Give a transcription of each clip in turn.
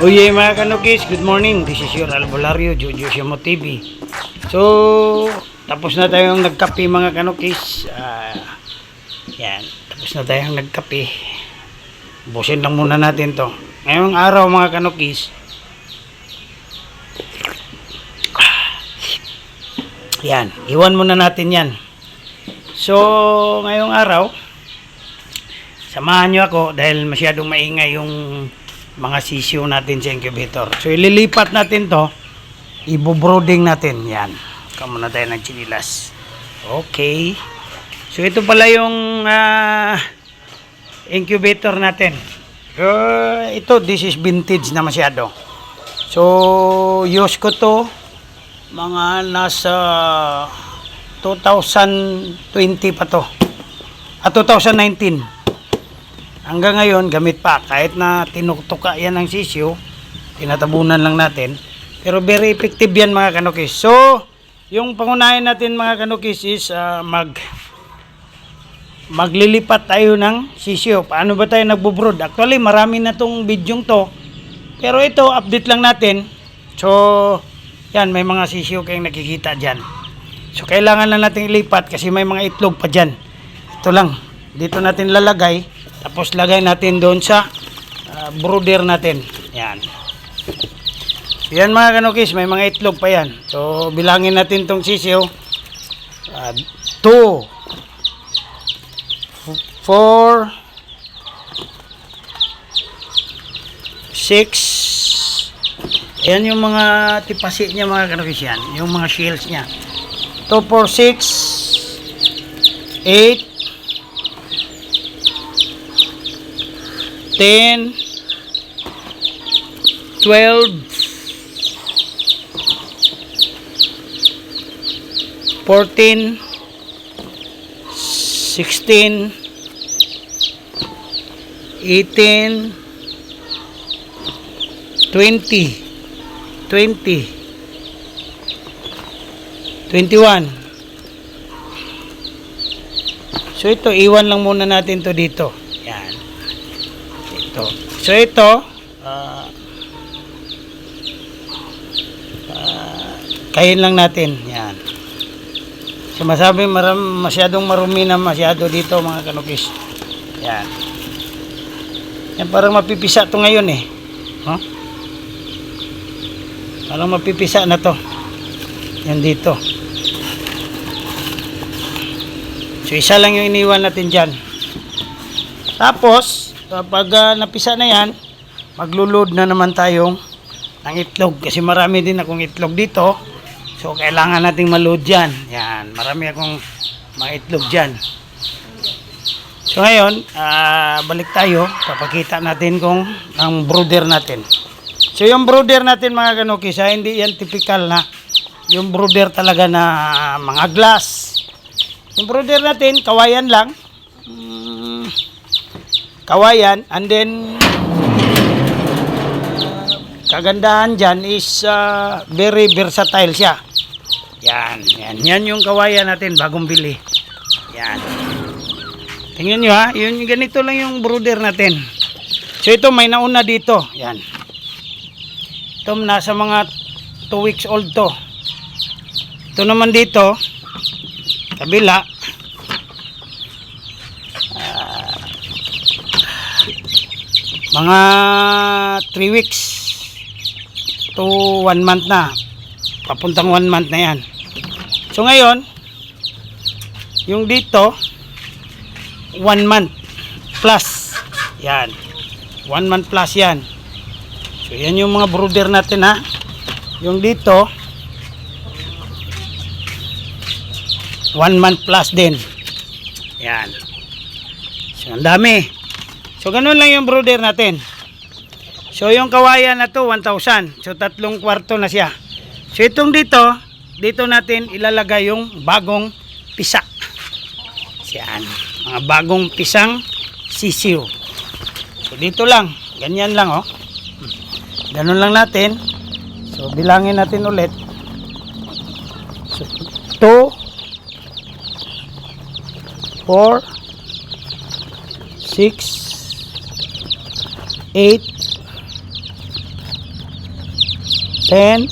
Uy, mga kanukis, good morning. This is your Albolario, Jojo Shamo TV. So, tapos na tayong nagkape mga kanukis. Ah, yan, tapos na tayong nagkape. Busin lang muna natin to. Ngayong araw mga kanukis, yan, iwan muna natin yan. So, ngayong araw, samahan nyo ako dahil masyadong maingay yung mga sisiyo natin sa incubator. So, ililipat natin to. Ibo-brooding natin. Yan. Kamo na tayo ng chinilas. Okay. So, ito pala yung ah, incubator natin. So, ito, this is vintage na masyado. So, use ko to mga nasa 2020 pa to. At 2019 hanggang ngayon gamit pa. Kahit na tinutuka yan ng sisyo tinatabunan lang natin. Pero very effective yan mga kanukis. So yung pangunahin natin mga kanukis is ah, mag maglilipat tayo ng sisyo paano ba tayo nagbo-brood? Actually marami na tong bidyong to. Pero ito update lang natin. So yan may mga sisyo kayong nakikita dyan. So kailangan lang natin ilipat kasi may mga itlog pa dyan. Ito lang. Dito natin lalagay tapos lagay natin doon sa ah, brooder natin. Yan. Yan mga kanukis, may mga itlog pa yan. So bilangin natin tong sisiyo. 2 4 6 Ayan yung mga tipasi niya mga kanukis yan. Yung mga shells niya. 2, 4, 6 8 10 12 14 16 18 20 20 21 So ito, iwan lang muna natin to dito. So ito, ah ah, kain lang natin. Yan. So masabi maram, masyadong marumi na masyado dito mga kanukis. Yan. Yan parang mapipisa to ngayon eh. Huh? Parang mapipisa na to. Yan dito. So isa lang yung iniwan natin dyan. Tapos, kapag ah, napisa na yan, maglulod na naman tayong ng itlog. Kasi marami din akong itlog dito. So, kailangan nating maload dyan. Yan, marami akong mga itlog dyan. So, ngayon, ah, balik tayo. Papakita natin kung ang brooder natin. So, yung brooder natin mga kanukis, ah, hindi yan typical na yung brooder talaga na mga glass. Yung brooder natin, kawayan lang. Mm, kawayan and then kagandahan dyan is uh, very versatile siya. Yan, yan, yan yung kawayan natin bagong bili. Yan. Tingnan nyo ha, yun, ganito lang yung brooder natin. So ito may nauna dito. Yan. Ito nasa mga 2 weeks old to. Ito naman dito kabila mga 3 weeks to 1 month na. Papuntang 1 month na yan. So ngayon yung dito 1 month plus. Yan. 1 month plus yan. So yan yung mga brooder natin ha? Yung dito 1 month plus din. Yan. So ang dami So, ganun lang yung brooder natin. So, yung kawayan na to, 1,000. So, tatlong kwarto na siya. So, itong dito, dito natin ilalagay yung bagong pisa. Yan. Mga bagong pisang sisiw. So, dito lang. Ganyan lang, oh. Ganun lang natin. So, bilangin natin ulit. So, 2 4 6 8 ten,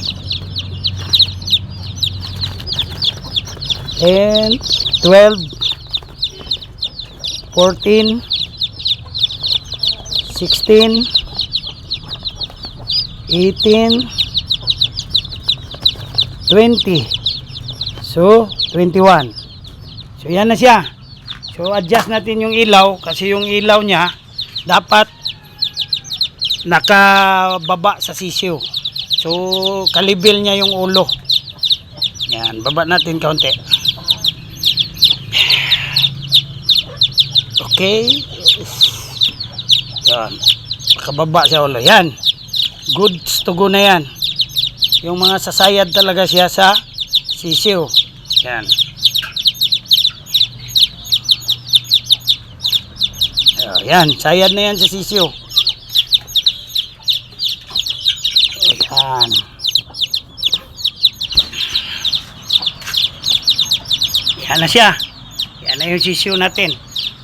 ten, twelve, fourteen, sixteen, eighteen, twenty. So, 21. So, yan na siya. So, adjust natin yung ilaw kasi yung ilaw niya dapat nakababa sa sisiyo. So, kalibil niya yung ulo. Yan, baba natin kaunti. Okay. Yan. Makababa sa ulo. Yan. Good to go na yan. Yung mga sasayad talaga siya sa sisiyo. Yan. Yan, sayad na yan sa sisiyo. Yan. Yan na siya. Yan na yung sisiyo natin.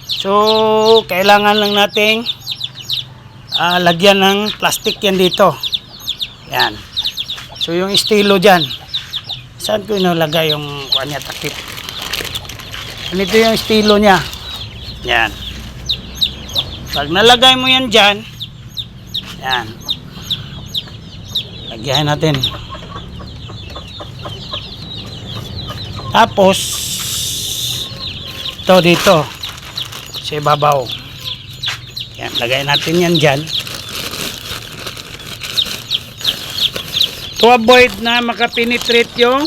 So, kailangan lang nating ah, lagyan ng plastic yan dito. Yan. So, yung estilo dyan. Saan ko inalagay yung kanya takip? Ganito yung estilo niya. Yan. Pag nalagay mo yan dyan, yan. Lagyan natin. Tapos, ito dito, sa ibabaw. Yan, lagay natin yan dyan. To avoid na makapenetrate yung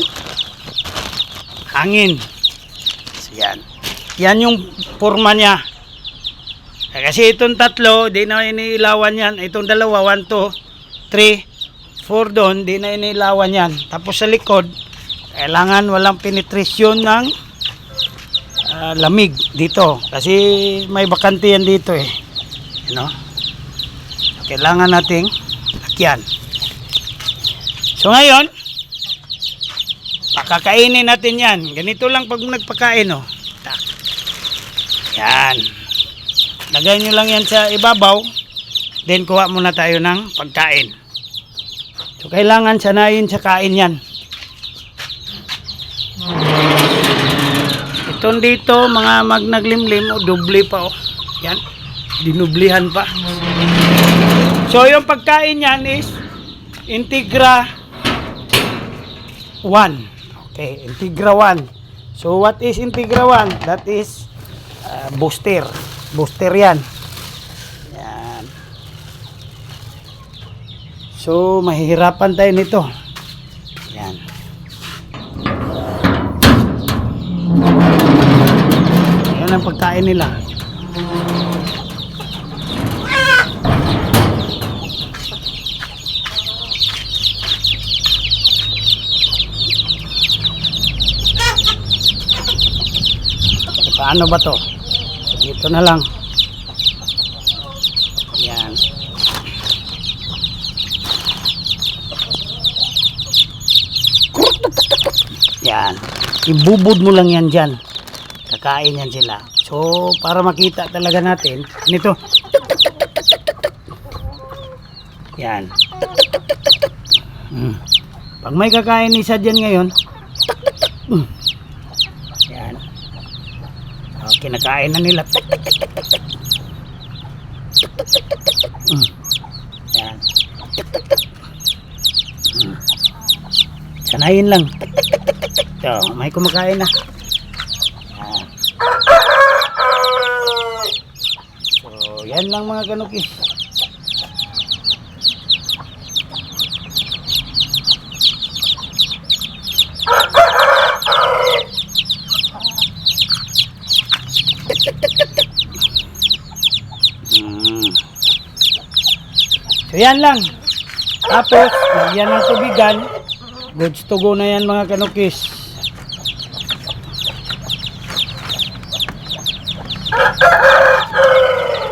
hangin. So, yan. Yan yung forma niya. Kasi itong tatlo, di na inilawan yan. Itong dalawa, 1, 2, 3, 4 doon, di na inilawan yan. Tapos sa likod, kailangan walang penetration ng ah, lamig dito. Kasi may bakante yan dito eh. Ano? Kailangan nating lakyan. So ngayon, pakakainin natin yan. Ganito lang pag nagpakain, oh. Yan. Lagay nyo lang yan sa ibabaw. Then kuha muna tayo ng pagkain. So kailangan sanayin sa kain yan. Itong dito, mga magnaglimlim, o doble pa, oh. Yan. Dinublihan pa. So yung pagkain yan is Integra 1. Okay, Integra 1. So what is Integra 1? That is uh, booster. Booster. Yan. So mahihirapan tayo nito. Yan. Yan ang pagkain nila. Paano ba to? Dito na lang. Yan. Yan. Ibubod mo lang yan dyan. Kakain yan sila. So, para makita talaga natin, nito. Yan. Hmm. Pag may kakain isa dyan ngayon, hmm. yan. Oh, kinakain na nila. Mm. Yan. Mm. Sanayin lang. Ito, may kumakain na. Yan. So, yan lang mga kanukis. Mm. So yan lang. Tapos, lagyan ng tubigan. Goods to go na yan mga kanukis.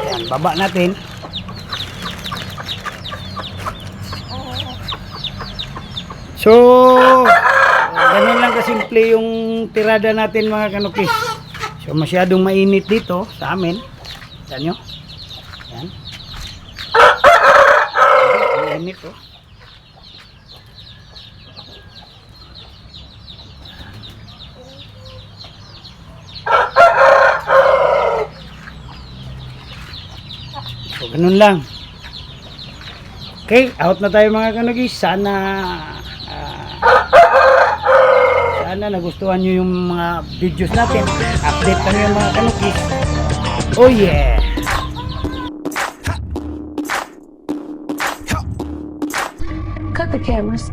Yan, baba natin. So, ganyan lang kasimple yung tirada natin mga kanukis. So, masyadong mainit dito sa amin. Yan nyo. Yan. Ang init oh. So, ganun lang. Okay, out na tayo mga kanugis. Sana ah, sana nagustuhan nyo yung mga videos natin. Update kami yung mga kanugis. Oh yeah! Cut the cameras.